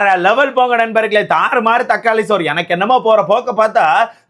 வேற லெவல் போங்க நண்பர்களே. தாறு மாறு தக்காளி சோறு. எனக்கு என்னமோ போற போக்க பார்த்தா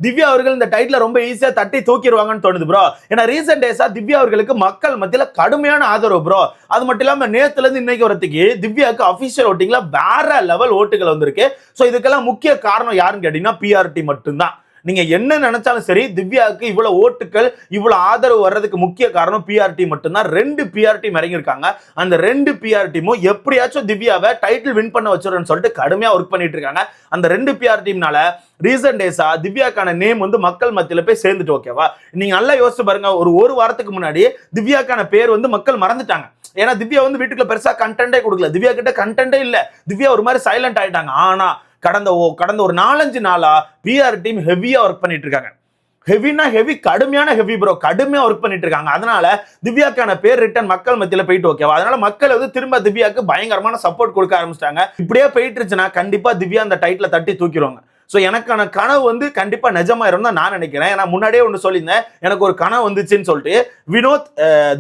திவ்யா அவர்கள் இந்த டைட்டில் ரொம்ப ஈஸியா தட்டி தூக்கிடுவாங்கன்னு தோணுது ப்ரோ ஏன்னா ரீசெண்ட் டேஸா திவ்யா அவர்களுக்கு மக்கள் மத்தியில கடுமையான ஆதரவு ப்ரோ அது மட்டும் இல்லாம நேத்துல இருந்து இன்னைக்கு வரத்துக்கு திவ்யாவுக்கு அபிஷியல் ஓட்டிங்ல வேற லெவல் ஓட்டுகள் வந்திருக்கு. ஸோ இதுக்கெல்லாம் முக்கிய காரணம் யாருன்னு கேட்டீங்கன்னா பிஆர்டி மட்டும்தான். நீங்க என்ன நினைச்சாலும் சரி திவ்யாவுக்கு இவ்வளவு ஓட்டுகள் இவ்வளவு ஆதரவு வர்றதுக்கு முக்கிய காரணம் பிஆர்டி மட்டும்தான். ரெண்டு பிஆர்டி இறங்கியிருக்காங்க. அந்த ரெண்டு பிஆர் டீமும் எப்படியாச்சும் திவ்யாவை டைட்டில் வின் பண்ண வச்சிடறேன்னு சொல்லிட்டு கடுமையா ஒர்க் பண்ணிட்டு இருக்காங்க. அந்த ரெண்டு பிஆர் டீம்னால ரீசன்ட் டேஸா திவ்யாக்கான நேம் வந்து மக்கள் மத்தியில போய் சேர்ந்துட்டு ஓகேவா நீங்க நல்லா யோசிச்சு பாருங்க ஒரு ஒரு வாரத்துக்கு முன்னாடி திவ்யாக்கான பேர் வந்து மக்கள் மறந்துட்டாங்க. ஏன்னா திவ்யா வந்து வீட்டுக்குள்ள பெருசா கண்டென்ட்டே கொடுக்கல. திவ்யா கிட்ட கண்டென்ட்டே இல்ல. திவ்யா ஒரு மாதிரி சைலண்ட் ஆயிட்டாங்க. ஆனா கடந்த ஓ கடந்த ஒரு நாலஞ்சு நாளா பிஆர் டீம் ஹெவியா ஒர்க் பண்ணிட்டு இருக்காங்க ஹெவினா ஹெவி கடுமையான ஹெவி ப்ரோ கடுமையா ஒர்க் பண்ணிட்டு இருக்காங்க அதனால திவ்யாக்கான பேர் ரிட்டன் மக்கள் மத்தியில போயிட்டு ஓகேவா அதனால மக்கள் வந்து திரும்ப திவ்யாக்கு பயங்கரமான சப்போர்ட் கொடுக்க ஆரம்பிச்சிட்டாங்க. இப்படியே போயிட்டு இருந்துச்சுன்னா கண்டிப்பா திவ்யா அந்த டைட்டில் தட்டி தூக்கிடுவாங்க. ஸோ எனக்கான கனவு வந்து கண்டிப்பாக நிஜமாயிரும் தான் நான் நினைக்கிறேன். ஏன்னா முன்னாடியே ஒன்று சொல்லியிருந்தேன். எனக்கு ஒரு கனவு வந்துச்சுன்னு சொல்லிட்டு வினோத்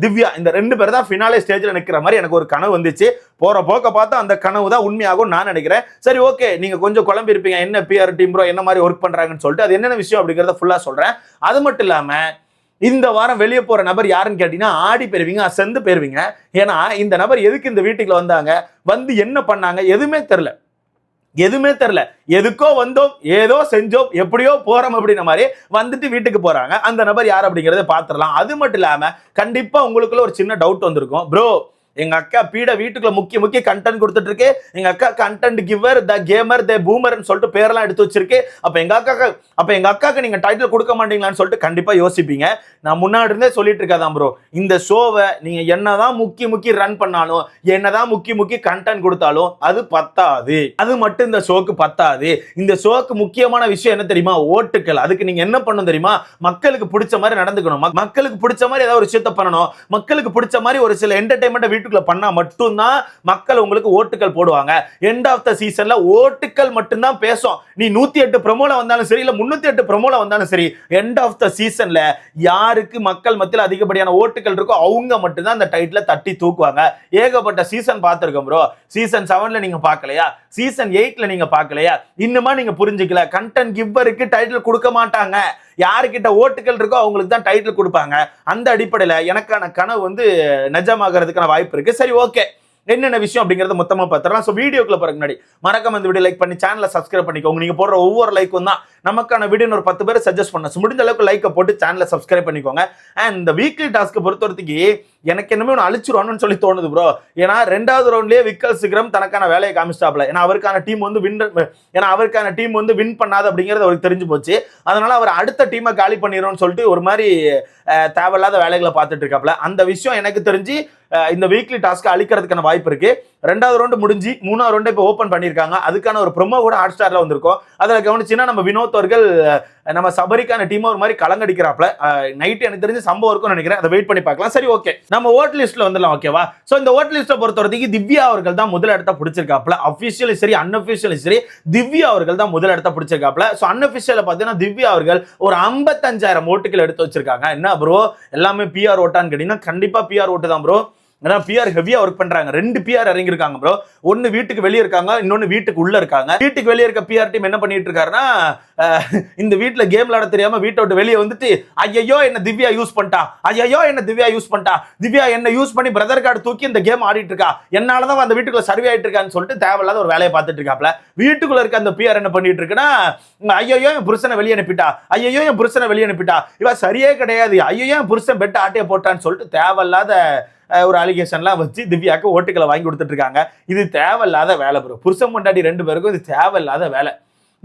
திவ்யா இந்த ரெண்டு பேர் தான் ஃபினாலே ஸ்டேஜில் நிற்கிற மாதிரி எனக்கு ஒரு கனவு வந்துச்சு. போகிற போக்க பார்த்தா அந்த கனவு தான் உண்மையாகும் நான் நினைக்கிறேன். சரி ஓகே நீங்கள் கொஞ்சம் குழம்பு இருப்பீங்க. என்ன பிஆர் டீம் ப்ரோ என்ன மாதிரி ஒர்க் பண்ணுறாங்கன்னு சொல்லிட்டு அது என்னென்ன விஷயம் அப்படிங்கிறத ஃபுல்லாக சொல்கிறேன் அது மட்டும் இல்லாமல் இந்த வாரம் வெளியே போகிற நபர் யாருன்னு கேட்டிங்கன்னா ஆடி போயிருவீங்க செந்து போயிருவீங்க ஏன்னா இந்த நபர் எதுக்கு இந்த வீட்டுக்குள்ள வந்தாங்க? வந்து என்ன பண்ணாங்க? எதுவுமே தெரில எதுவுமே தெரில எதுக்கோ வந்தோம் ஏதோ செஞ்சோம் எப்படியோ போறோம் அப்படின்ற மாதிரி வந்துட்டு வீட்டுக்கு போறாங்க. அந்த நபர் யார் அப்படிங்கறத பாத்துரலாம் அது மட்டும் இல்லாம கண்டிப்பா உங்களுக்குள்ள ஒரு சின்ன டவுட் வந்திருக்கும். ப்ரோ எங்க அக்கா பீட வீட்டுக்குள்ள முக்கிய முக்கிய கண்டென்ட் கொடுத்துட்டு இருக்கு எங்க அக்கா content giver the gamer the பூமர்னு சொல்லிட்டு பேரெல்லாம் எடுத்து வச்சிருக்கு. அப்ப எங்க அக்காக்கு அப்ப எங்க அக்காக்கு நீங்க டைட்டில் கொடுக்க மாட்டீங்களான்னு சொல்லிட்டு கண்டிப்பா யோசிப்பீங்க. நான் முன்னாடி இருந்தே சொல்லிட்டு இருக்காதான் ப்ரோ இந்த ஷோவை நீங்க என்னதான் முக்கி முக்கி ரன் பண்ணாலும் என்னதான் முக்கி முக்கி கண்டென்ட் கொடுத்தாலும் அது பத்தாது. அது மட்டும் இந்த ஷோக்கு பத்தாது. இந்த ஷோக்கு முக்கியமான விஷயம் என்ன தெரியுமா? ஓட்டுக்கள். அதுக்கு நீங்க என்ன பண்ணணும் தெரியுமா? மக்களுக்கு பிடிச்ச மாதிரி நடந்துக்கணும். மக்களுக்கு பிடிச்ச மாதிரி ஏதாவது ஒரு விஷயத்த பண்ணணும். மக்களுக்கு பிடிச்ச மாதிரி ஒரு சில என்டர்டைன்மெண்ட் வீட்டுக்குள்ள பண்ணால் மட்டும்தான் மக்கள் உங்களுக்கு ஓட்டுகள் போடுவாங்க. எண்ட் ஆஃப் த சீசன்ல ஓட்டுக்கள் மட்டும்தான் பேசும். நீ நூத்தி எட்டு ப்ரமோல வந்தாலும் சரி இல்ல முன்னூத்தி எட்டு ப்ரமோல வந்தாலும் சரி எண்ட் ஆஃப் த சீசன்ல யாருக்கு மக்கள் மத்தியில் அதிகப்படியான ஓட்டுகள் இருக்கோ அவங்க மட்டும்தான் அந்த டைட்டில் தட்டி தூக்குவாங்க. ஏகப்பட்ட சீசன் பார்த்துருக்கோம் ப்ரோ சீசன் செவன்ல நீங்க பார்க்கலையா? சீசன் எயிட்ல நீங்க பார்க்கலையா? இன்னுமா நீங்க புரிஞ்சுக்கல. கண்டென்ட் கிவ்வருக்கு டைட்டில் கொடுக்க மாட்டாங்க. யாருக்கிட்ட ஓட்டுகள் இருக்கோ அவங்களுக்கு தான் டைட்டில் கொடுப்பாங்க. அந்த அடிப்படையில் எனக்கான கனவு வந்து நிஜமாகிறதுக்கான வாய்ப்பு இருக்கு. சரி ஓகே என்னென்ன விஷயம் அப்படிங்கிறத மொத்தமாக பார்த்துடலாம். ஸோ வீடியோக்குள்ள பிறகு முன்னாடி மறக்காம இந்த வீடியோ லைக் பண்ணி சேனலை சப்ஸ்கிரைப் பண்ணிக்கோங்க. நீங்கள் போடுற ஒவ்வொரு லைக்கும் தான் நமக்கான வீடியோ ஒரு பத்து பேர் சஜஸ்ட் பண்ண முடிஞ்ச அளவுக்கு லைக்கை போட்டு சேனலை சப்ஸ்கிரைப் பண்ணிக்கோங்க. அண்ட் இந்த வீக்லி டாஸ்க்கை பொறுத்தவரைக்கு எனக்கு என்னமே ஒன்று அழிச்சிருவானு சொல்லி தோணுது ப்ரோ ஏன்னா ரெண்டாவது ரவுண்ட்லேயே விக்கல் சிக்ரம் தனக்கான வேலையை காமிச்சிட்டாப்ல ஏன்னா அவருக்கான டீம் வந்து வின் ஏன்னா அவருக்கான டீம் வந்து வின் பண்ணாது அப்படிங்கிறது அவருக்கு தெரிஞ்சு போச்சு. அதனால அவர் அடுத்த டீமை காலி பண்ணிடும்னு சொல்லிட்டு ஒரு மாதிரி தேவையில்லாத வேலைகளை பார்த்துட்டு இருக்காப்ல அந்த விஷயம் எனக்கு தெரிஞ்சு இந்த வீக்லி டாஸ்க்கை அழிக்கிறதுக்கான வாய்ப்பு இருக்கு. ரெண்டாவது ரவுண்டு முடிஞ்சு மூணாவது ரவுண்டு இப்போ ஓப்பன் பண்ணியிருக்காங்க. அதுக்கான ஒரு ப்ரொமோ கூட ஹாட் ஸ்டாரில் வந்திருக்கும். அதில் கவனிச்சுன்னா நம்ம வினோத் அவர்கள் நம்ம சபரிக்கான டீமை ஒரு மாதிரி கலங்கடிக்கிறாப்ல நைட்டு எனக்கு தெரிஞ்சு சம்பவம் இருக்கும்னு நினைக்கிறேன். அதை வெயிட் பண்ணி பார்க்கலாம். சரி ஓகே நம்ம ஓட் லிஸ்ட்ல வந்துடலாம் ஓகேவா ஸோ இந்த ஓட் லிஸ்ட்டை பொறுத்த வரைக்கும் திவ்யா அவர்கள் தான் முதல் இடத்த பிடிச்சிருக்காப்ல அஃபிஷியலி சரி அன்அஃபிஷியலி சரி திவ்யா அவர்கள் தான் முதல் இடத்த பிடிச்சிருக்காப்ல ஸோ அன்அஃபிஷியலில் பார்த்தீங்கன்னா திவ்யா அவர்கள் ஒரு ஐம்பத்தஞ்சாயிரம் ஓட்டுகள் எடுத்து வச்சிருக்காங்க. என்ன ப்ரோ எல்லாமே பிஆர் ஓட்டான்னு கேட்டீங்கன்னா கண்டிப்பா பிஆர் ஓட்டு தான் ப்ரோ ஏன்னா பிஆர் ஹெவியா ஒர்க் பண்றாங்க. ரெண்டு பிஆர் இறங்கியிருக்காங்க ப்ரோ ஒன்னு வீட்டுக்கு வெளியே இருக்காங்க இன்னொன்னு வீட்டுக்கு உள்ள இருக்காங்க. வீட்டுக்கு வெளியே இருக்க பிஆர் டீம் என்ன பண்ணிட்டு இருக்காருன்னா இந்த வீட்டுல கேம் விளையாட தெரியாம வீட்டை விட்டு வெளியே வந்துட்டு ஐயையோ என்ன திவ்யா யூஸ் பண்ணிட்டா? ஐயையோ என்ன திவ்யா யூஸ் பண்ணிட்டா? திவ்யா என்ன யூஸ் பண்ணி பிரதர் கார்டு தூக்கி இந்த கேம் ஆடிட்டு இருக்கா? என்னாலதான் அந்த வீட்டுக்குள்ள சர்வே ஆயிட்டு இருக்கான்னு சொல்லிட்டு தேவையில்லாத ஒரு வேலையை பார்த்துட்டு இருக்காப்ல. வீட்டுக்குள்ள இருக்க அந்த பிஆர் என்ன பண்ணிட்டு இருக்குன்னா ஐயோ என் புருஷனை வெளியே அனுப்பிட்டா? ஐயோ என் புருஷனை வெளியே அனுப்பிட்டா? இவ சரியே கிடையாது. ஐயோ என் புருஷன் பெட் ஆட்டையை போட்டான்னு சொல்லிட்டு தேவையில்லாத ஒரு அலிகேஷன்லாம் வச்சு திவ்யாக்கு ஓட்டுகளை வாங்கி கொடுத்துட்ருக்காங்க. இது தேவையில்லாத வேலை ப்ரோ புருஷன் கொண்டாடி ரெண்டு பேருக்கும் இது தேவையில்லாத வேலை.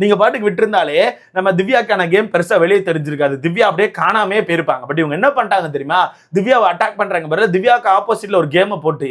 நீங்கள் பாட்டுக்கு விட்டுருந்தாலே நம்ம திவ்யாக்கான கேம் பெருசாக வெளியே தெரிஞ்சிருக்காது. திவ்யா அப்படியே காணாமே போயிருப்பாங்க. பட் இவங்க என்ன பண்ணிட்டாங்க தெரியுமா? திவ்யாவை அட்டாக் பண்ணுறாங்க பாரு திவ்யாவுக்கு ஆப்போசிட்டில் ஒரு கேமை போட்டு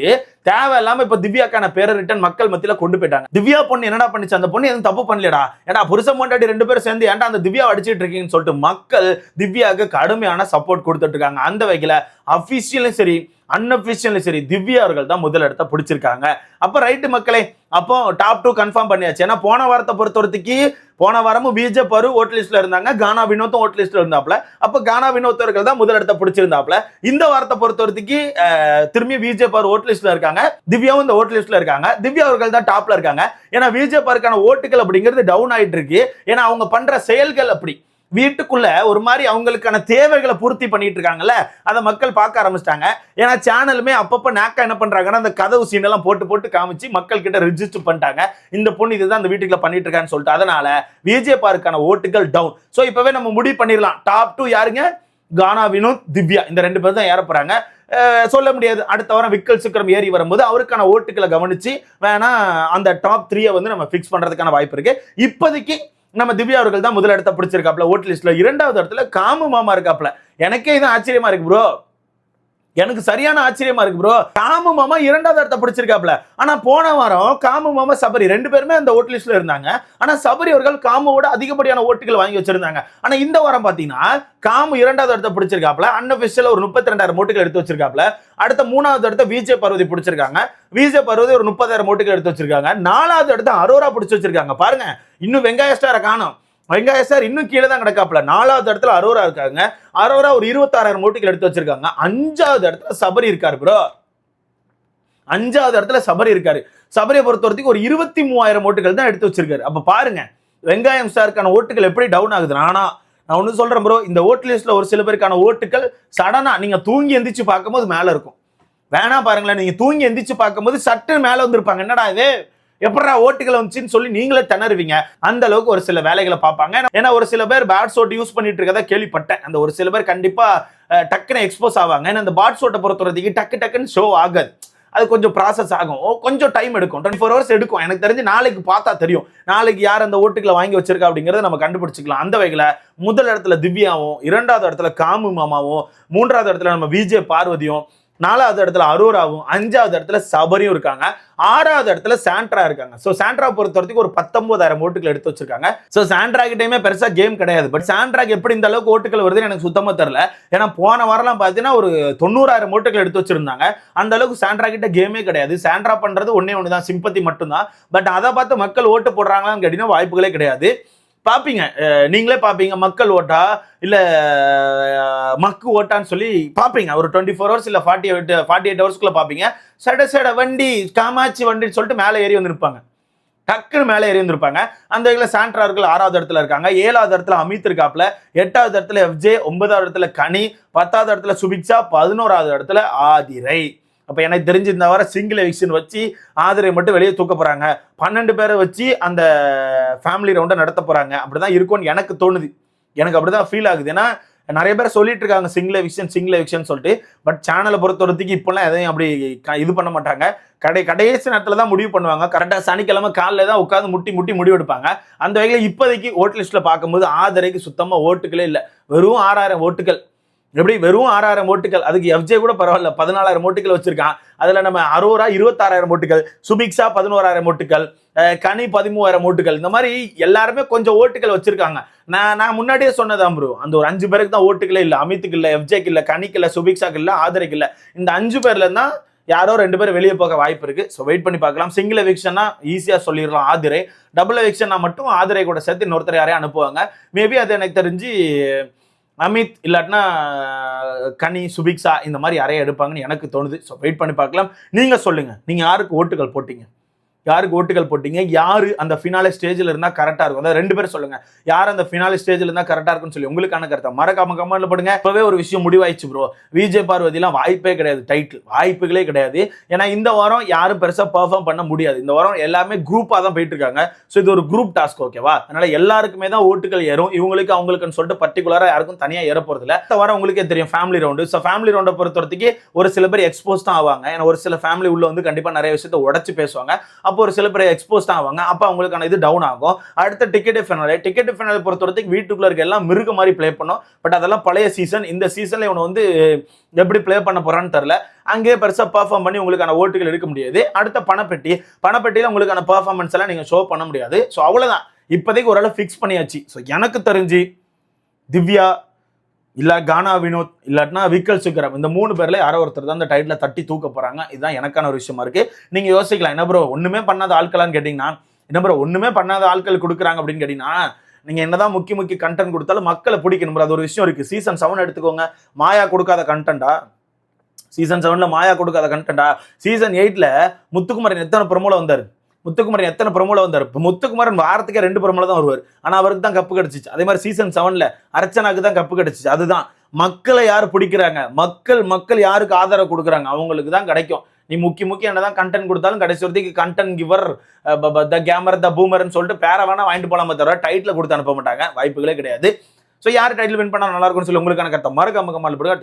தேவையில்லாம இப்ப திவ்யாக்கான பேரை ரிட்டன் மக்கள் மத்தியில கொண்டு போயிட்டாங்க. திவ்யா பொண்ணு என்னடா பண்ணிச்சு? அந்த பொண்ணு எதுவும் தப்பு பண்ணலடா ஏன்னா புருஷன் பொண்டாட்டி ரெண்டு பேரும் சேர்ந்து ஏன்டா அந்த திவ்யா அடிச்சிட்டு இருக்கீங்கன்னு சொல்லிட்டு மக்கள் திவ்யாவுக்கு கடுமையான சப்போர்ட் கொடுத்துட்டு இருக்காங்க. அந்த வகையில அபிஷியலும் சரி அன்அபிஷியலும் சரி திவ்யா அவர்கள் தான் முதலிடத்தை பிடிச்சிருக்காங்க. அப்ப ரைட்டு மக்களே அப்போ டாப் டூ கன்ஃபார்ம் பண்ணியாச்சு. ஏன்னா போன வாரத்தை பொறுத்தவரத்துக்கு போன வாரமும் விஜே பரு ஓட் லிஸ்ட்ல இருந்தாங்க. கானா வினோத்தும் ஓட் லிஸ்ட்ல இருந்தாப்ல அப்ப கானா வினோத்தவர்கள் தான் முதலிடத்தை பிடிச்சிருந்தாப்ல இந்த வாரத்தை பொறுத்தவரத்துக்கு திரும்பி பிஜே பரு ஓட் லிஸ்ட்ல இருக்காங்க. இருக்காங்க. திவ்யாவும் இந்த ஓட்டு லிஸ்ட்ல இருக்காங்க. திவ்யா அவர்கள் தான் டாப்ல இருக்காங்க. ஏன்னா விஜய் பார்க்கான ஓட்டுகள் அப்படிங்கிறது டவுன் ஆயிட்டு இருக்கு. ஏன்னா அவங்க பண்ற செயல்கள் அப்படி. வீட்டுக்குள்ள ஒரு மாதிரி அவங்களுக்கான தேவைகளை பூர்த்தி பண்ணிட்டு இருக்காங்கல்ல அதை மக்கள் பார்க்க ஆரம்பிச்சிட்டாங்க. ஏன்னா சேனலுமே அப்பப்போ நாக்கா என்ன பண்றாங்கன்னா அந்த கதவு சீன் எல்லாம் போட்டு போட்டு காமிச்சு மக்கள் கிட்ட ரிஜிஸ்டர் பண்ணிட்டாங்க. இந்த பொண்ணு இதுதான் அந்த வீட்டுக்குள்ள பண்ணிட்டு இருக்கான்னு சொல்லிட்டு. அதனால விஜய் பார்க்கான ஓட்டுகள் டவுன் ஸோ இப்பவே நம்ம முடிவு பண்ணிடலாம். டாப் டூ யாருங்க? கானா வினோத் திவ்யா. இந்த ரெண்டு பேர் தான் ஏற போறாங்க. சொல்ல முடியாது. அடுத்த வாரம் விக்கல் சுக்கரம் ஏறி வரும்போது அவருக்கான ஓட்டுகளை கவனித்து வேணா அந்த டாப் த்ரீயை வந்து நம்ம ஃபிக்ஸ் பண்ணுறதுக்கான வாய்ப்பு இருக்குது இப்போதைக்கு நம்ம திவ்யா அவர்கள் தான் முதல் இடத்த பிடிச்சிருக்காப்ல ஓட்டு லிஸ்ட்டில் இரண்டாவது இடத்துல காமு மாமா இருக்காப்ல எனக்கே இது ஆச்சரியமா இருக்கு ப்ரோ எனக்கு சரியான ஆச்சரியமா இருக்கு ப்ரோ காமு மாமா இரண்டாவது இடத்த பிடிச்சிருக்காப்ல ஆனா போன வாரம் காமு மாமா சபரி ரெண்டு பேருமே அந்த ஓட்டு லிஸ்ட்ல இருந்தாங்க. ஆனா சபரி அவர்கள் காமுவோட அதிகப்படியான ஓட்டுகள் வாங்கி வச்சிருந்தாங்க. ஆனா இந்த வாரம் பாத்தீங்கன்னா காமு இரண்டாவது இடத்த பிடிச்சிருக்காப்ல அன்அபிஷியல் ஒரு முப்பத்தி ரெண்டாயிரம் ஓட்டுகள் எடுத்து வச்சிருக்காப்ல அடுத்த மூணாவது இடத்த விஜய் பர்வதி பிடிச்சிருக்காங்க. விஜய் பர்வதி ஒரு முப்பதாயிரம் ஓட்டுகள் எடுத்து வச்சிருக்காங்க. நாலாவது இடத்த அரோரா பிடிச்சி வச்சிருக்காங்க. பாருங்க இன்னும் வெங்காய ஸ்டாரை காணும். வெங்காய சார் இன்னும் கீழே தான் கிடக்காப்புல. நாலாவது இடத்துல அரோரா இருக்காங்க அரோரா ஒரு இருபத்தாறாயிரம் ஓட்டுகள் எடுத்து வச்சிருக்காங்க. அஞ்சாவது இடத்துல சபரி இருக்காரு ப்ரோ அஞ்சாவது இடத்துல சபரி இருக்காரு. சபரியை பொறுத்த வரைக்கும் ஒரு இருபத்தி மூவாயிரம் ஓட்டுகள் தான் எடுத்து வச்சிருக்காரு. அப்ப பாருங்க வெங்காயம் சாருக்கான ஓட்டுகள் எப்படி டவுன் ஆகுது ஆனா நான் ஒன்று சொல்றேன் ப்ரோ இந்த ஓட்டு லிஸ்ட்ல ஒரு சில பேருக்கான ஓட்டுகள் சடனா நீங்க தூங்கி எந்திரிச்சு பார்க்கும்போது மேல இருக்கும். வேணா பாருங்களேன் நீங்க தூங்கி எந்திரிச்சு பார்க்கும்போது சட்டு மேல வந்திருப்பாங்க. என்னடா இது? எப்படா ஓட்டுகள் வந்துச்சுன்னு சொல்லி நீங்களே திணறுவீங்க. அந்த அளவுக்கு ஒரு சில வேலைகளை பார்ப்பாங்க. ஏன்னா ஒரு சில பேர் பேட் சோட் யூஸ் பண்ணிட்டு இருக்கதா கேள்விப்பட்டேன். அந்த ஒரு சில பேர் கண்டிப்பா டக்குன்னு எக்ஸ்போஸ் ஆவாங்க. ஏன்னா அந்த பாட் சோட்டை பொறுத்த டக்கு டக்குன்னு ஷோ ஆகாது. அது கொஞ்சம் ப்ராசஸ் ஆகும். கொஞ்சம் டைம் எடுக்கும். டுவெண்ட்டி ஃபோர் ஹவர்ஸ் எடுக்கும். எனக்கு தெரிஞ்சு நாளைக்கு பார்த்தா தெரியும். நாளைக்கு யார் அந்த ஓட்டுகளை வாங்கி வச்சிருக்கா அப்படிங்கறத நம்ம கண்டுபிடிச்சிக்கலாம். அந்த வகையில் முதல் இடத்துல திவ்யாவும் இரண்டாவது இடத்துல காமு மாமாவும் மூன்றாவது இடத்துல நம்ம விஜய் பார்வதியும் நாலாவது இடத்துல அரோராவும் அஞ்சாவது இடத்துல சபரியும் இருக்காங்க. ஆறாவது இடத்துல சாண்ட்ரா இருக்காங்க. ஸோ சாண்ட்ரா பொறுத்த வரைக்கும் ஒரு பத்தொன்பதாயிரம் ஓட்டுகள் எடுத்து வச்சிருக்காங்க. ஸோ சாண்ட்ரா கிட்டயுமே பெருசா கேம் கிடையாது. பட் சாண்ட்ராக்கு எப்படி இந்த அளவுக்கு ஓட்டுகள் வருதுன்னு எனக்கு சுத்தமா தெரியல. ஏன்னா போன வாரம்லாம் பார்த்தீங்கன்னா ஒரு தொண்ணூறாயிரம் ஓட்டுகள் எடுத்து வச்சிருந்தாங்க. அந்த அளவுக்கு சாண்ட்ரா கிட்ட கேமே கிடையாது. சாண்ட்ரா பண்றது ஒன்னே ஒன்று தான் சிம்பத்தி மட்டும்தான். பட் அதை பார்த்து மக்கள் ஓட்டு போடுறாங்களான்னு கேட்டீங்கன்னா வாய்ப்புகளே கிடையாது. பார்ப்பீங்க நீங்களே பார்ப்பீங்க மக்கள் ஓட்டா இல்லை மக்கு ஓட்டான்னு சொல்லி பார்ப்பீங்க ஒரு டுவெண்ட்டி ஃபோர் ஹவர்ஸ் இல்லை ஃபார்ட்டி எயிட் ஃபார்ட்டி எயிட் ஹவர்ஸ்க்குள்ள பார்ப்பீங்க சட சட வண்டி காமாட்சி வண்டின்னு சொல்லிட்டு மேலே ஏறி வந்திருப்பாங்க. டக்குன்னு மேலே ஏறி வந்திருப்பாங்க. அந்த வகையில் சாண்ட்ரா ஆறாவது இடத்துல இருக்காங்க. ஏழாவது இடத்துல அமித் இருக்காப்ல எட்டாவது இடத்துல எஃப்ஜே ஒன்பதாவது இடத்துல கனி பத்தாவது இடத்துல சுபிக்ஷா பதினோராவது இடத்துல ஆதிரை. அப்போ எனக்கு தெரிஞ்சு இந்த வாரம் சிங்கிள் எவிக்ஷன் வச்சு ஆதிரை மட்டும் வெளியே தூக்க போகிறாங்க பன்னெண்டு பேரை வச்சு அந்த ஃபேமிலி ரவுண்டை நடத்த போகிறாங்க அப்படி தான் இருக்கும்னு எனக்கு தோணுது. எனக்கு அப்படி தான் ஃபீல் ஆகுது. ஏன்னா நிறைய பேர் சொல்லிட்டு இருக்காங்க சிங்கிள் எவிக்ஷன் சிங்கிள் எவிக்ஷன் சொல்லிட்டு. பட் சேனலை பொறுத்தவரத்துக்கு இப்போல்லாம் எதையும் அப்படி க- இது பண்ண மாட்டாங்க. கடை கடைசி நேரத்தில் தான் முடிவு பண்ணுவாங்க. கரெக்டாக சனிக்கிழமை காலைல தான் உட்காந்து முட்டி முட்டி முடிவு எடுப்பாங்க. அந்த வகையில் இப்போதைக்கு ஓட் லிஸ்ட்டில் பார்க்கும்போது ஆதரைக்கு சுத்தமாக ஓட்டுகளே இல்லை. வெறும் ஆறாயிரம் ஓட்டுகள் எப்படி வெறும் ஆறாயிரம் ஓட்டுகள் அதுக்கு எஃப்ஜே கூட பரவாயில்ல பதினாலாயிரம் ஓட்டுகள் வச்சிருக்கான். அதுல நம்ம அரோரா இருபத்தாறாயிரம் ஓட்டுகள் சுபிக்ஷா பதினோராயிரம் ஓட்டுகள் கனி பதிமூவாயிரம் ஓட்டுகள் இந்த மாதிரி எல்லாருமே கொஞ்சம் ஓட்டுகள் வச்சிருக்காங்க. நான் நான் முன்னாடியே சொன்னதான் ப்ரோ அந்த ஒரு அஞ்சு பேருக்கு தான் ஓட்டுகளே இல்லை. அமித்துக்கு இல்லை எஃப்ஜேக்கு இல்லை கனிக்கு இல்லை சுபிக்ஸாக்கு இல்லை ஆதரைக்கு இல்லை. இந்த அஞ்சு பேர்ல தான் யாரோ ரெண்டு பேர் வெளியே போக வாய்ப்பு இருக்கு. ஸோ வெயிட் பண்ணி பார்க்கலாம். சிங்கிள் எவிக்ஷன்னா ஈஸியாக சொல்லிடலாம். ஆதிரை. டபுள் எவிக்ஷன்னா மட்டும் ஆதிரை கூட சேர்த்து இன்னொருத்தர் யாரையும் அனுப்புவாங்க. மேபி அது எனக்கு தெரிஞ்சு அமித் இல்லாட்டினா கனி சுபிக்ஷா இந்த மாதிரி யாரையும் எடுப்பாங்கன்னு எனக்கு தோணுது. ஸோ வெயிட் பண்ணி பார்க்கலாம். நீங்கள் சொல்லுங்கள் நீங்கள் யாருக்கு ஓட்டுகள் போட்டீங்க? யாருக்கு ஓட்டுகள் போட்டீங்க? யாரு அந்த ஃபினாலே ஸ்டேஜில் இருந்தால் கரெக்டாக இருக்கும்? அதாவது ரெண்டு பேரும் சொல்லுங்க. யார் அந்த ஃபினாலே ஸ்டேஜில் இருந்தால் கரெக்டாக இருக்கும்னு சொல்லி உங்களுக்கான கருத்தை? மறக்காம கமெண்ட்ல போடுங்க. இப்போவே ஒரு விஷயம் முடிவாயிடுச்சு ப்ரோ விஜய் பார்வதிலாம் வாய்ப்பே கிடையாது டைட்டில் வாய்ப்புகளே கிடையாது. ஏன்னா இந்த வாரம் யாரும் பெருசாக பெர்ஃபார்ம் பண்ண முடியாது. இந்த வாரம் எல்லாமே குரூப்பாக தான் போயிட்டு இருக்காங்க ஸோ இது ஒரு குரூப் டாஸ்க் ஓகேவா அதனால எல்லாருக்குமே தான் ஓட்டுகள் ஏறும். இவங்களுக்கு அவங்களுக்குன்னு சொல்லிட்டு பர்டிகுலராக யாருக்கும் தனியாக ஏற போகிறது இல்லை. இந்த வாரம் உங்களுக்கே தெரியும் ஃபேமிலி ரவுண்டு ஸோ ஃபேமிலி ரவுண்டை பொறுத்த வரைக்கும் ஒரு சில பேர் எக்ஸ்போஸ் தான் ஆவாங்க. ஏன்னா ஒரு சில ஃபேமிலி உள்ள வந்து கண்டிப்பாக நிறைய விஷயத்த உடச்சு பேசுவாங்க. அப்போ ஒரு சில பேர் எக்ஸ்போஸ் தான் ஆவாங்க. அப்போ அவங்களுக்கான இது டவுன் ஆகும். அடுத்த டிக்கெட் ஃபைனல் டிக்கெட் ஃபைனல் பொறுத்த வரைக்கும் வீட்டுக்குள்ள இருக்க எல்லாம் மிருக மாதிரி ப்ளே பண்ணும். பட் அதெல்லாம் பழைய சீசன் இந்த சீசன்ல இவனை வந்து எப்படி ப்ளே பண்ண போறான்னு தெரில அங்கேயே பெருசாக பர்ஃபார்ம் பண்ணி உங்களுக்கான ஓட்டுகள் எடுக்க முடியாது. அடுத்த பணப்பெட்டி. பணப்பெட்டியில் உங்களுக்கான பெர்ஃபார்மன்ஸ் எல்லாம் நீங்கள் ஷோ பண்ண முடியாது. ஸோ அவ்வளோதான் இப்போதைக்கு ஓரளவு ஃபிக்ஸ் பண்ணியாச்சு. ஸோ எனக்கு தெரிஞ்சு திவ்யா இல்லை கானா வினோத் இல்லாட்டினா விக்கல் சுக்கரம். இந்த மூணு பேர்ல யாரோ ஒருத்தர் தான் அந்த டைட்டில் தட்டி தூக்க போறாங்க. இதுதான் எனக்கான ஒரு விஷயமா இருக்கு. நீங்க யோசிக்கலாம் என்ன ப்ரோ ஒண்ணுமே பண்ணாத ஆட்களான்னு கேட்டீங்கன்னா என்ன ப்ரோ ஒண்ணுமே பண்ணாத ஆட்கள் கொடுக்குறாங்க அப்படின்னு கேட்டீங்கன்னா நீங்க என்னதான் முக்கிய முக்கிய கண்டென்ட் கொடுத்தாலும் மக்களை பிடிக்கணும் ப்ரோ அது ஒரு விஷயம் இருக்கு. சீசன் செவன் எடுத்துக்கோங்க. மாயா கொடுக்காத கண்டென்ட்டா சீசன் செவன்ல மாயா கொடுக்காத கண்டென்ட்டா சீசன் எயிட்ல முத்துக்குமரன் எத்தனை ப்ரொமோல வந்தாரு? முத்துக்குமரன் எத்தனை ப்ரொமோல வந்தார்? முத்துக்குமரன் வாரத்துக்கே ரெண்டு ப்ரொமோல தான் வருவார். ஆனால் அவருக்கு தான் கப்பு கிடைச்சிச்சு. அதே மாதிரி சீசன் செவனில் அர்ச்சனாக்கு தான் கப்பு கிடச்சிச்சு. அதுதான். மக்களை யார் பிடிக்கிறாங்க? மக்கள் மக்கள் யாருக்கு ஆதரவு கொடுக்குறாங்க? அவங்களுக்கு தான் கிடைக்கும். நீ முக்கிய முக்கிய என்னதான் கண்டென்ட் கொடுத்தாலும் கடைசி வரத்துக்கு content giver the gamer the பூமர்னு சொல்லிட்டு பேரை வேணா வாங்கிட்டு போலாமே தவிர டைட்டில் கொடுத்து அனுப்ப மாட்டாங்க. வாய்ப்புகளே கிடையாது. ஸோ யார் டைட்டில் வின் பண்ணால் நல்லா இருக்கும்னு சொல்லி உங்களுக்கான கருத்தை மறக்காம கமால் போட்டு